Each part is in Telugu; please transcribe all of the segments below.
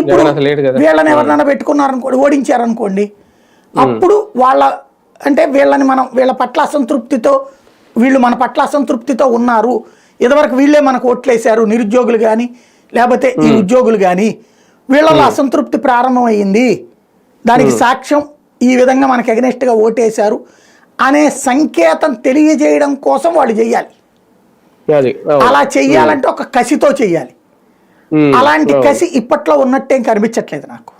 ఇప్పుడు వీళ్ళని ఎవరినైనా పెట్టుకున్నారనుకోండి ఓడించారనుకోండి అప్పుడు వాళ్ళ అంటే వీళ్ళని మనం వీళ్ళ పట్ల అసంతృప్తితో వీళ్ళు మన పట్ల అసంతృప్తితో ఉన్నారు. ఇదివరకు వీళ్ళే మనకు ఓట్లేశారు నిరుద్యోగులు కానీ లేకపోతే ఈ ఉద్యోగులు కానీ వీళ్ళలో అసంతృప్తి ప్రారంభమైంది. దానికి సాక్ష్యం ఈ విధంగా మనకి ఎగనెస్ట్గా ఓటేశారు అనే సంకేతం తెలియజేయడం కోసం వాళ్ళు అవును. అలా చెయ్యాలంటే ఒక కసితో చెయ్యాలి. అలాంటి అవును. కసి ఇప్పట్లో ఉన్నట్టేం కనిపించట్లేదు నాకు.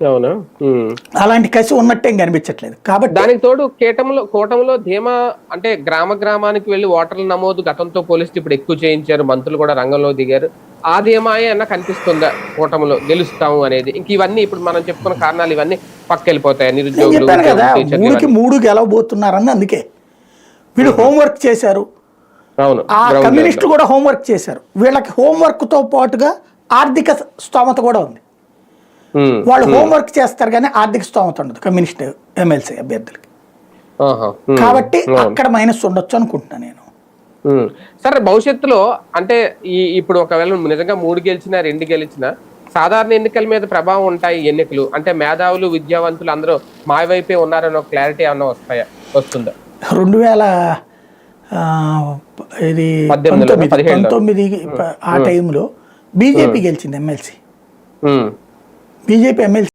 అవునా? ఉమ్. అలాంటి కసి ఉన్నట్టేం కనిపించట్లేదు. కాబట్టి దానికి తోడు కేటంలో కూటమిలో ధీమా అంటే గ్రామ గ్రామానికి వెళ్ళి ఓటర్ల నమోదు గతంతో పోలిస్తే ఇప్పుడు ఎక్కువ చేయించారు మంత్రులు కూడా రంగంలో దిగారు. ఆ ధీమాయే అన్న కనిపిస్తుందా కూటమిలో గెలుస్తాము అనేది. ఇంక ఇవన్నీ ఇప్పుడు మనం చెప్పుకున్న కారణాలు ఇవన్నీ పక్కెళ్ళిపోతాయి నిరుద్యోగులు. మూడు గెలవబోతున్నారని అందుకే. వీళ్ళు హోంవర్క్ చేశారు. ఆ ground కమ్యూనిస్టు level. కూడా హోంవర్క్ చేశారు. వీళ్ళకి హోంవర్క్తో పాటుగా ఆర్థిక స్తోమత కూడా ఉంది. వాళ్ళు హోంవర్క్ చేస్తారు కానీ ఆర్థిక స్తోమత ఉండదు కమ్యూనిస్ట్ ఎమ్మెల్సీ అభ్యర్థులకి. కాబట్టి. అక్కడ మైనస్ ఉండొచ్చు అనుకుంటున్నా నేను. సరే భవిష్యత్తులో అంటే ఈ ఇప్పుడు ఒకవేళ నిజంగా మూడు గెలిచినా రెండు గెలిచినా సాధారణ ఎన్నికల మీద ప్రభావం ఉంటాయి ఎన్నికలు. అంటే మేధావులు విద్యావంతులు అందరూ మా వైపే ఉన్నారని ఒక క్లారిటీ ఏమన్నా వస్తాయా? వస్తుందా? రెండు వేల ఇది పంతొమ్మిది. పంతొమ్మిది ఆ టైంలో బీజేపీ గెలిచింది ఎమ్మెల్సీ. BJP MLC